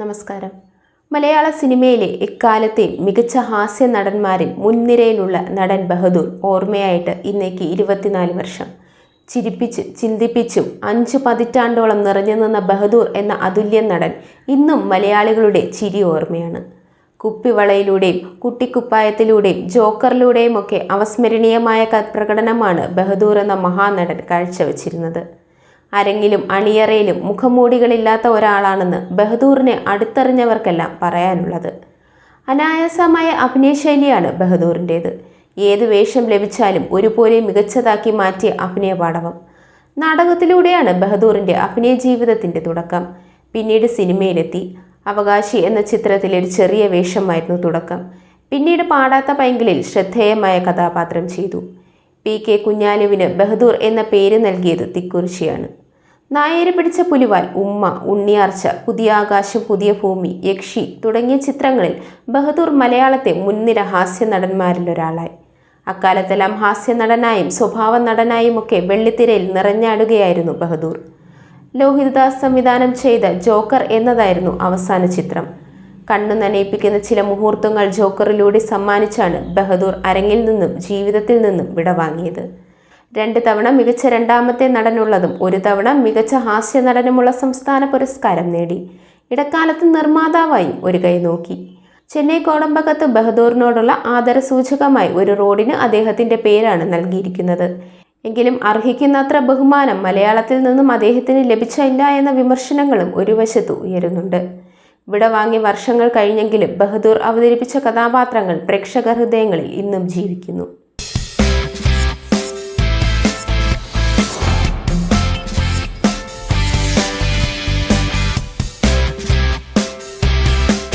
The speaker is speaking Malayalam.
നമസ്കാരം. മലയാള സിനിമയിലെ എക്കാലത്തെ മികച്ച ഹാസ്യ നടന്മാരിൽ മുൻനിരയിലുള്ള നടൻ ബഹദൂർ ഓർമ്മയായിട്ട് ഇന്നേക്ക് ഇരുപത്തിനാല് വർഷം. ചിരിപ്പിച്ച് ചിന്തിപ്പിച്ചും അഞ്ച് പതിറ്റാണ്ടോളം നിറഞ്ഞു നിന്ന ബഹദൂർ എന്ന അതുല്യ നടൻ ഇന്നും മലയാളികളുടെ ചിരി ഓർമ്മയാണ്. കുപ്പിവളയിലൂടെയും കുട്ടിക്കുപ്പായത്തിലൂടെയും ജോക്കറിലൂടെയും ഒക്കെ അവസ്മരണീയമായ പ്രകടനമാണ് ബഹദൂർ എന്ന മഹാനടൻ കാഴ്ചവെച്ചിരുന്നത്. അരങ്ങിലും അണിയറയിലും മുഖംമൂടികളില്ലാത്ത ഒരാളാണെന്ന് ബഹദൂറിനെ അടുത്തറിഞ്ഞവർക്കെല്ലാം പറയാനുള്ളത്. അനായാസമായ അഭിനയശൈലിയാണ് ബഹദൂറിന്റേത്. ഏത് വേഷം ലഭിച്ചാലും ഒരുപോലെ മികച്ചതാക്കി മാറ്റിയ അഭിനയ പാടവം. നാടകത്തിലൂടെയാണ് ബഹദൂറിന്റെ അഭിനയ ജീവിതത്തിന്റെ തുടക്കം. പിന്നീട് സിനിമയിലെത്തി. അവകാശി എന്ന ചിത്രത്തിലെ ഒരു ചെറിയ വേഷമായിരുന്നു തുടക്കം. പിന്നീട് പാടാത്ത പൈങ്കിളിൽ ശ്രദ്ധേയമായ കഥാപാത്രം ചെയ്തു. പി കെ കുഞ്ഞാലുവിന് ബഹദൂർ എന്ന പേര് നൽകിയത് തിക്കുറിശിയാണ് നായരെ പിടിച്ച പുലിവാൽ ഉമ്മ ഉണ്ണിയാർച്ച പുതിയ ആകാശം പുതിയ ഭൂമി യക്ഷി തുടങ്ങിയ ചിത്രങ്ങളിൽ ബഹദൂർ മലയാളത്തെ മുൻനിര ഹാസ്യ നടന്മാരിൽ ഒരാളായി അക്കാലത്തെല്ലാം ഹാസ്യ നടനായും സ്വഭാവ നടനായും ഒക്കെ വെള്ളിത്തിരയിൽ നിറഞ്ഞാടുകയായിരുന്നു ബഹദൂർ. ലോഹിതദാസ് സംവിധാനം ചെയ്ത ജോക്കർ എന്നതായിരുന്നു അവസാന ചിത്രം. കണ്ണു നനയിപ്പിക്കുന്ന ചില മുഹൂർത്തങ്ങൾ ജോക്കറിലൂടെ സമ്മാനിച്ചാണ് ബഹദൂർ അരങ്ങിൽ നിന്നും ജീവിതത്തിൽ നിന്നും വിടവാങ്ങിയത് രണ്ട് തവണ മികച്ച രണ്ടാമത്തെ നടനുള്ളതും ഒരു തവണ മികച്ച ഹാസ്യ നടനുമുള്ള സംസ്ഥാന പുരസ്കാരം നേടി. ഇടക്കാലത്ത് നിർമ്മാതാവായും ഒരു കൈ നോക്കി. ചെന്നൈ കോടമ്പകത്ത് ബഹദൂറിനോടുള്ള ആദരസൂചകമായി ഒരു റോഡിന് അദ്ദേഹത്തിന്റെ പേരാണ് നൽകിയിരിക്കുന്നത്. എങ്കിലും അർഹിക്കുന്നത്ര ബഹുമാനം മലയാളത്തിൽ നിന്നും അദ്ദേഹത്തിന് ലഭിച്ചില്ല എന്ന വിമർശനങ്ങളും ഒരു വശത്ത് ഉയരുന്നുണ്ട്. വിടവാങ്ങി വർഷങ്ങൾ കഴിഞ്ഞെങ്കിലും ബഹദൂർ അവതരിപ്പിച്ച കഥാപാത്രങ്ങൾ പ്രേക്ഷക ഹൃദയങ്ങളിൽ ഇന്നും ജീവിക്കുന്നു.